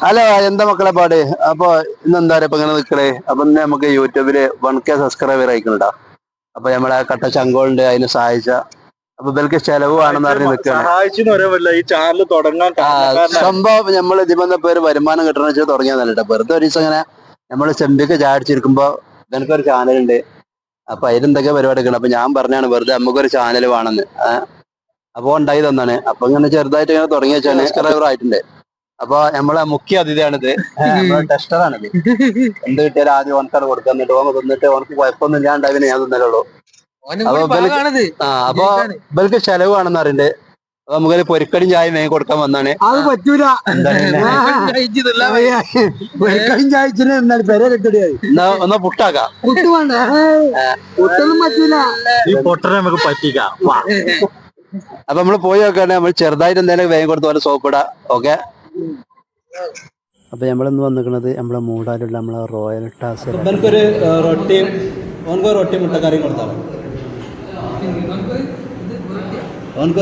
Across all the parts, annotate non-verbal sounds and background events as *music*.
Hello എന്താ മക്കളെ പാട്? അപ്പൊ ഇന്ന് എന്താ ഇപ്പൊ ഇങ്ങനെ നിക്കണേ? അപ്പൊ ഇന്ന് നമുക്ക് യൂട്യൂബിൽ വൺ കെ സബ്സ്ക്രൈബർ അയക്കണ്ടാ അപ്പൊ നമ്മളെ കട്ട ചങ്കോളുണ്ട് അതിന് സഹായിച്ച. അപ്പൊ ഇവർക്ക് ചെലവ് ആണെന്ന് അറിഞ്ഞ് നിൽക്കണം ഈ ചാനൽ തുടങ്ങാൻ സംഭവം നമ്മൾ ഇതിമെന്ന പേര് വരുമാനം കിട്ടണമെന്ന് വെച്ചാൽ തുടങ്ങിയതല്ല കേട്ടോ വെറുതെ ഒരു ദിവസം ഇങ്ങനെ നമ്മൾ ചെമ്പിക്ക് ചാടിച്ചിരിക്കുമ്പോ എനിക്കൊരു ചാനലുണ്ട് അപ്പൊ അതിലെന്തൊക്കെ പരിപാടിയൊക്കെ അപ്പൊ ഞാൻ പറഞ്ഞാണ് വെറുതെ നമുക്കൊരു ചാനൽ വേണമെന്ന് ഏഹ് അപ്പൊ ഉണ്ടായി തന്നാണ്. അപ്പൊ ഇങ്ങനെ ചെറുതായിട്ട് ഇങ്ങനെ തുടങ്ങി വെച്ചാണ് സബ്സ്ക്രൈബർ ആയിട്ടുണ്ട് അപ്പൊ നമ്മളെ മുഖ്യ അതിഥിയാണിത്. ടെസ്റ്ററാണിത് എന്ത് കിട്ടിയാലും ആദ്യം ഓനക്കാണ് കൊടുക്കുക എന്നിട്ട് ഓൻ തിന്നിട്ട് ഓനക്ക് കുഴപ്പമൊന്നും ഇല്ലാണ്ടാവിനെ ഞാൻ തിന്നലുള്ളൂ. അപ്പൊ ആ അപ്പൊ ഇവർക്ക് ചെലവ് ആണെന്ന് അറിയണ്ട് അപ്പൊ നമുക്കൊരു പൊരിക്കടിയും ചായ വേഗം കൊടുക്കാൻ വന്നാണ്. അത് പറ്റൂല. വെൽക്കം ചായച്ചിന് എന്നാ ഒന്ന് പുട്ടാക്കാം? പുട്ട് വേണ്ട. പുട്ടൊന്നും പറ്റൂല. ഈ പൊട്ടനെ നമുക്ക് പറ്റിക്കാം. അപ്പൊ നമ്മൾ പോയി നോക്കുകയാണെങ്കിൽ നമ്മൾ ചെറുതായിട്ട് എന്തെങ്കിലും വേഗം കൊടുത്ത് പോലെ സോപ്പിട ഓക്കെ അപ്പൊ നമ്മളിന്ന് വന്നിരിക്കുന്നത് നമ്മളെ മൂടാലുള്ള നമ്മളെ റോയൽ ടാസ് റൊട്ടിയും റൊട്ടി മുട്ടക്കറിയും കൊടുത്താൽ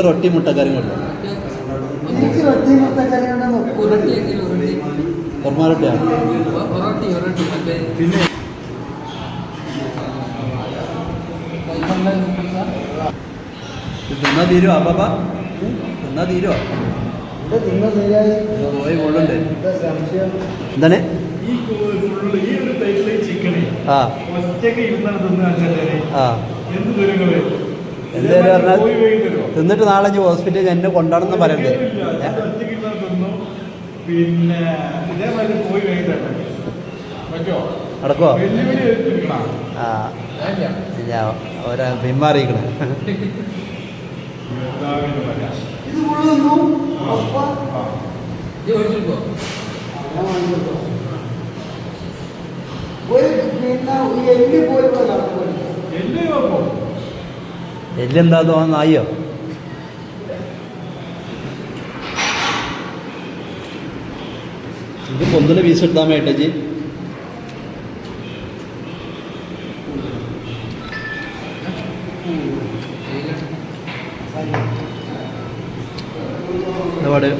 റൊട്ടി മുട്ടക്കറിയും കൊടുത്താൽ ഇത് തിന്നാ തീരുവോ അപ്പാപ്പ? തിന്നാ തീരുവോ? പോയി കൊള്ളുണ്ട് എന്താണ്? ആ. ആ. എന്തായാലും പറഞ്ഞാൽ തിന്നിട്ട് നാളെ ഹോസ്പിറ്റലിൽ എന്നെ കൊണ്ടാണെന്ന് പറയുന്നത് നടക്കോ പിന്നെ ഇതേമാതിരി പോയി കഴിഞ്ഞിട്ട് ആ. ഞാൻ ഒരാ പിന്മാറിയിക്കണേ *laughs* ഇത് ഒരു പിന്നെ എല്ലി പോലെ എല്ലാം കുഴപ്പം എല്ലെന്താ തോന്നുന്നു? അയ്യോ ഇത് പൊന്തിന് പീസ് എടുത്താൽ മേട്ടേജി ജി. രൂപ ആവട്ടെ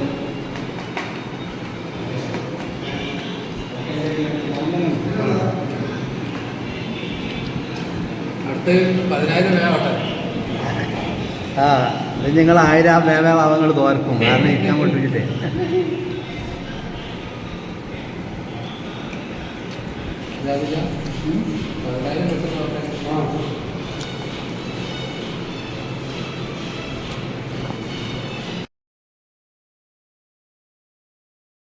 ആ അത് നിങ്ങൾ ആയിരം വേവങ്ങൾ തോർക്കും. കാരണം ഇരിക്കാൻ കൊണ്ടുവച്ചിട്ടേ പതിനായിരം